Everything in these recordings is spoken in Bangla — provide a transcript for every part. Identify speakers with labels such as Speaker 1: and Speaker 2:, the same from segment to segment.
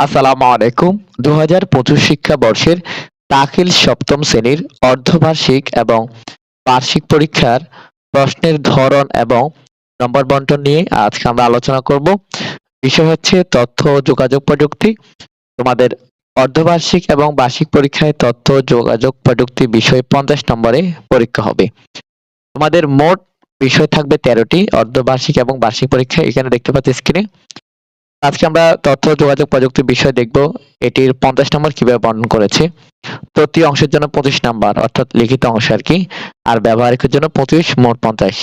Speaker 1: আসসালামু আলাইকুম। দু হাজার পঁচিশ শিক্ষাবর্ষের দাখিল সপ্তম শ্রেণির অর্ধবার্ষিক এবং বার্ষিক পরীক্ষার প্রশ্নের ধরন এবং নম্বর বন্টন নিয়ে আজকে আমরা আলোচনা করব। বিষয় হচ্ছে তথ্য ও যোগাযোগ প্রযুক্তি। তোমাদের অর্ধবার্ষিক এবং বার্ষিক পরীক্ষায় তথ্য যোগাযোগ প্রযুক্তি বিষয় পঞ্চাশ নম্বরে পরীক্ষা হবে। তোমাদের মোট বিষয় থাকবে তেরোটি, অর্ধবার্ষিক এবং বার্ষিক পরীক্ষা এখানে দেখতে পাচ্ছি স্ক্রিনে আজকে আমরা তথ্য যোগাযোগ প্রযুক্তি বিষয় দেখব। এটির পঞ্চাশ নম্বর কীভাবে বর্ণন করেছে। প্রতি অংশের জন্য পঁচিশ নাম্বার, অর্থাৎ লিখিত অংশ আর কি, আর ব্যবহারিকের জন্য পঁচিশ, মোট পঞ্চাশ।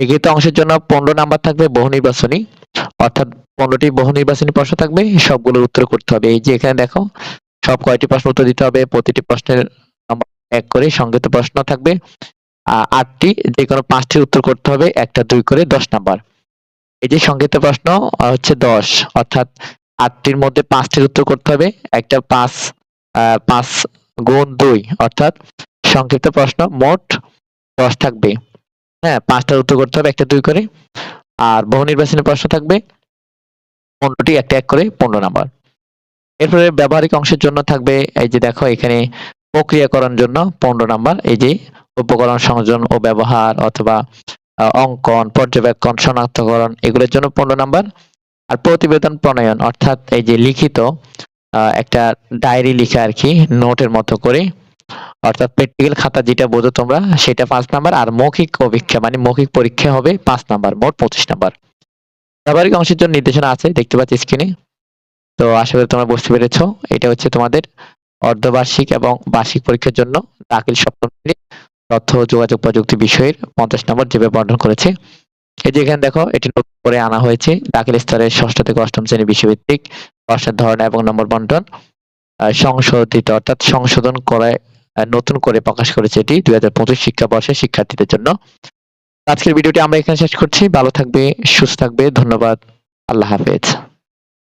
Speaker 1: লিখিত অংশের জন্য পনেরো নাম্বার থাকবে বহু নির্বাচনী অর্থাৎ পনেরোটি বহু নির্বাচনী প্রশ্ন থাকবে, সবগুলোর উত্তর করতে হবে। এই যে এখানে দেখো, সব কয়টি প্রশ্ন উত্তর দিতে হবে, প্রতিটি প্রশ্নের নম্বর এক করে, সংক্ষিপ্ত প্রশ্ন থাকবে। আটটি যে কোনো পাঁচটির উত্তর করতে হবে, একটা দুই করে, দশ নাম্বার। যে সংক্ষিপ্ত প্রশ্ন হচ্ছে দশ। অর্থাৎ আটটির মধ্যে পাঁচটির উত্তর করতে হবে। একটা পাঁচ পাঁচ গুণ দুই, অর্থাৎ সংক্ষিপ্ত প্রশ্ন, মোট দশ থাকবে। হ্যাঁ পাঁচটার উত্তর করতে হবে, একটা দুই করে। আর বহু নির্বাচনী প্রশ্ন থাকবে। পনেরোটি, একটা এক করে, পনেরো নাম্বার। এরপরে ব্যবহারিক অংশের জন্য থাকবে, এই যে দেখো, এখানে প্রক্রিয়াকরণ জন্য পনেরো নাম্বার। এই যে উপকরণ সংযোজন ও ব্যবহার অথবা অঙ্কন, পর্যবেক্ষণ, শনাক্তকরণ, এগুলোর জন্য পনেরো নাম্বার। আর প্রতিবেদন প্রণয়ন, অর্থাৎ এই যে লিখিত একটা ডায়েরি লিখা আর কি, নোটের মতো করে। অর্থাৎ প্র্যাকটিক্যাল খাতা যেটা বোঝো তোমরা, সেটা পাঁচ নাম্বার। আর মৌখিক অভিক্ষা মানে মৌখিক পরীক্ষা হবে পাঁচ নাম্বার, মোট পঁচিশ নাম্বার। ব্যবহারিক অংশের জন্য নির্দেশনা আছে, দেখতে পাচ্ছি স্ক্রিনে তো আশা করি তোমরা বুঝতে পেরেছ, এটা হচ্ছে তোমাদের অর্ধবার্ষিক এবং বার্ষিক পরীক্ষার জন্য দাখিল সপ্তম তথ্য যোগাযোগ প্রযুক্তি বিষয়ের পঞ্চাশ নম্বর যেভাবে বন্টন করেছে। এই যে এখানে দেখো, এটি নতুন করে আনা হয়েছে। দাখিল স্তরের ষষ্ঠ থেকে অষ্টম শ্রেণি বিষয়ভিত্তিক প্রশ্নের ধরন এবং নম্বর বন্টন সংশোধিত অর্থাৎ সংশোধন করে নতুন করে প্রকাশ করেছে এটি দুই হাজার পঁচিশ শিক্ষাবর্ষের শিক্ষার্থীদের জন্য। আজকের ভিডিওটি আমরা এখানে শেষ করছি। ভালো থাকবে, সুস্থ থাকবে। ধন্যবাদ। আল্লাহ হাফেজ।